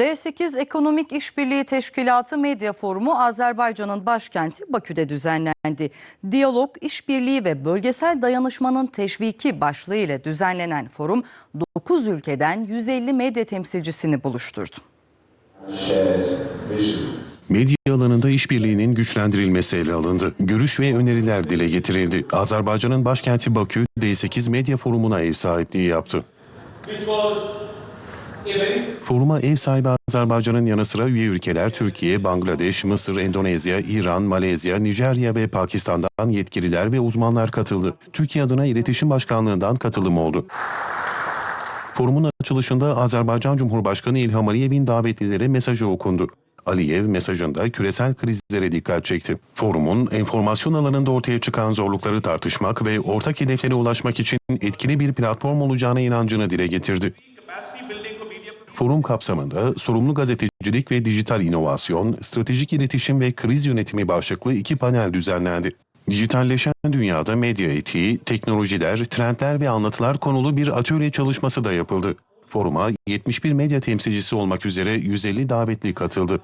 D8 Ekonomik İşbirliği Teşkilatı Medya Forumu Azerbaycan'ın başkenti Bakü'de düzenlendi. Diyalog, işbirliği ve bölgesel dayanışmanın teşviki başlığı ile düzenlenen forum 9 ülkeden 150 medya temsilcisini buluşturdu. Medya alanında işbirliğinin güçlendirilmesi ele alındı. Görüş ve öneriler dile getirildi. Azerbaycan'ın başkenti Bakü, D8 Medya Forumu'na ev sahipliği yaptı. Foruma ev sahibi Azerbaycan'ın yanı sıra üye ülkeler Türkiye, Bangladeş, Mısır, Endonezya, İran, Malezya, Nijerya ve Pakistan'dan yetkililer ve uzmanlar katıldı. Türkiye adına İletişim Başkanlığı'ndan katılım oldu. Forumun açılışında Azerbaycan Cumhurbaşkanı İlham Aliyev'in davetlilere mesajı okundu. Aliyev mesajında küresel krizlere dikkat çekti. Forumun enformasyon alanında ortaya çıkan zorlukları tartışmak ve ortak hedeflere ulaşmak için etkili bir platform olacağına inancını dile getirdi. Forum kapsamında sorumlu gazetecilik ve dijital inovasyon, stratejik iletişim ve kriz yönetimi başlıklı iki panel düzenlendi. Dijitalleşen dünyada medya etiği, teknolojiler, trendler ve anlatılar konulu bir atölye çalışması da yapıldı. Foruma 71 medya temsilcisi olmak üzere 150 davetli katıldı.